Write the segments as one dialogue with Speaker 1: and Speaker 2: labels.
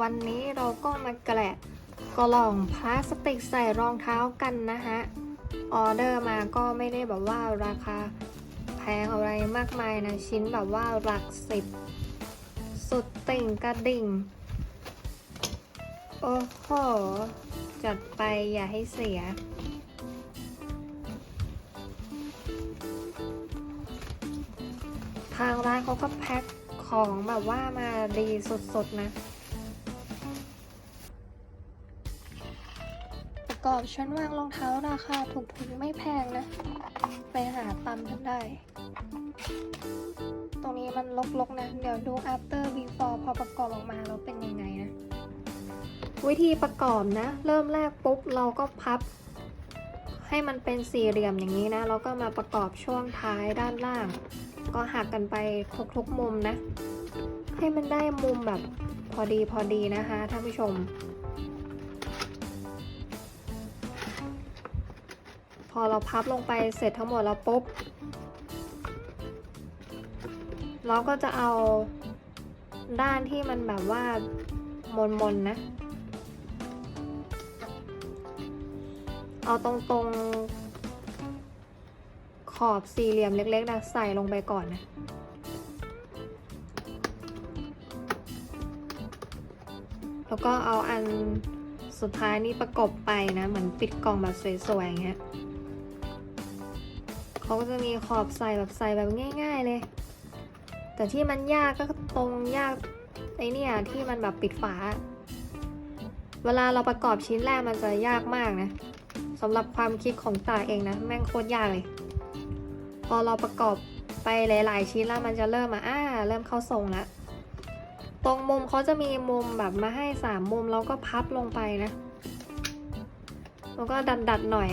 Speaker 1: วันนี้เราก็มาแกะกล่องพลาสติกใส่รองเท้ากันนะฮะ ออเดอร์มาก็ไม่ได้แบบว่าราคาแพงอะไรมากมายนะ ชิ้นแบบว่าหลักสิบ สุดติ่งกระดิ่ง โอ้โห จัดไปอย่าให้เสียทางร้านเขาก็แพ็คของแบบว่ามาดีสดๆนะ กอบชั้นวางรองเท้าราคาถูกๆไม่แพงนะ ไปหาตามกันได้ ตรงนี้มันลกๆนะ เดี๋ยวดู after before พอประกอบออกมาแล้วเป็นยังไงนะ วิธีประกอบนะ เริ่มแรกปุ๊บเราก็พับ ให้มันเป็นสี่เหลี่ยมอย่างนี้นะ แล้วก็มาประกอบช่วงท้ายด้านล่าง ก็หักกันไปทุกๆมุมนะ ให้มันได้มุมแบบพอดีพอดีนะคะท่านผู้ชม พอเราพับลงไปเสร็จทั้งหมดแล้วปุ๊บ เราก็จะเอาด้านที่มันแบบว่ามนๆนนะ เอาตรงๆ ขอบสี่เหลี่ยมเล็กๆนะใส่ลงไปก่อนนะแล้วก็เอาอันสุดท้ายนี่ประกบไปนะ เหมือนปิดกล่องแบบสวยๆอย่างเงี้ย เขาก็จะมีขอบใส่แบบใส่แบบง่าย ๆเลย แต่ที่มันยากก็ตรงยากไอเนี่ยที่มันแบบปิดฝา เวลาเราประกอบชิ้นแรกมันจะยากมากนะสำหรับความคิดของตาเองนะแม่งโคตรยากเลย พอเราประกอบไปหลาย ๆ ชิ้นแล้วมันจะเริ่มมาอ่าเริ่มเข้าทรงแล้วตรงมุมเขาจะมีมุมแบบมาให้สามมุมแล้วก็พับลงไปนะแล้วก็ดันดัดหน่อย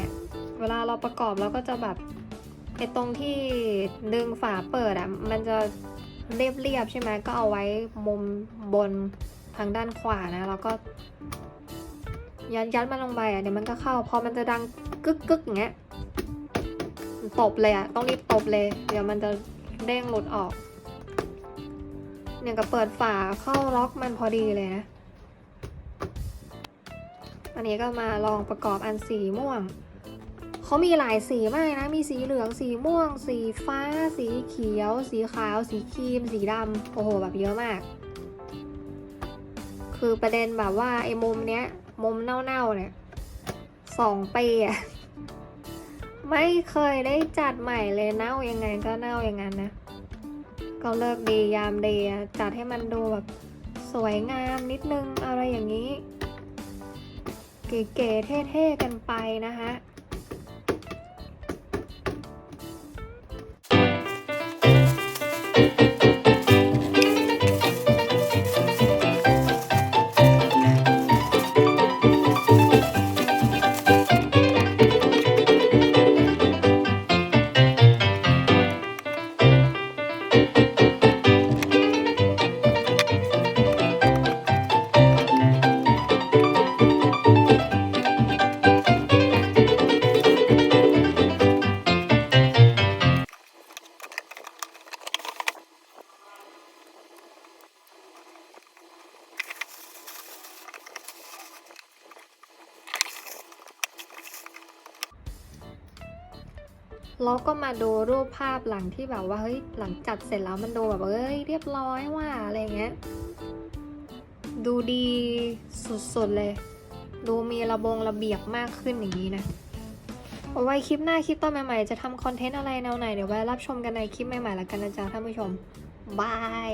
Speaker 1: เวลาเราประกอบเราก็จะแบบ ไอ้ตรงที่ดึงฝาเปิดอะมันจะเรียบๆใช่ไหมก็เอาไว้มุมบนทางด้านขวานะ แล้วก็ ยัดยัดมันลงไปอะเดี๋ยวมันก็เข้า พอมันจะดังกึกกึกอย่างเงี้ยตบเลยอะ ต้องรีบตบเลย เดี๋ยวมันจะเด้งหลุดออก เนี่ยก็เปิดฝาเข้าล็อกมันพอดีเลยนะ อันนี้ก็มาลองประกอบอันสีม่วง เขามีหลายสีมากนะ มีสีเหลือง สีม่วง สีฟ้า สีเขียว สีขาว สีครีม สีดำ โอ้โห แบบเยอะมาก คือประเด็นแบบว่าไอ้มุมเนี้ย มุมเน่าๆเนี่ยสองปีอะไม่เคยได้จัดใหม่เลยเน่ายังไงก็เน่าอย่างนั้นนะ ก็เลิกดียามดีอะจัดให้มันดูแบบสวยงามนิดนึงอะไรอย่างนี้ เก๋ๆเท่ๆกันไปนะคะ แล้วก็มาดูรูปภาพหลังที่แบบว่าเฮ้ยหลังจัดเสร็จแล้วมันดูแบบเอ้ยเรียบร้อยว่ะอะไรเงี้ยดูดีสุดๆเลย ดูมีระบงระเบียบมากขึ้นอย่างนี้นะเอาไว้คลิปหน้าคลิปต่อใหม่ๆ จะทำคอนเทนต์อะไรแนวไหน เดี๋ยวไว้รับชมกันในคลิปใหม่ๆแล้วกันนะจ๊ะท่านผู้ชมบาย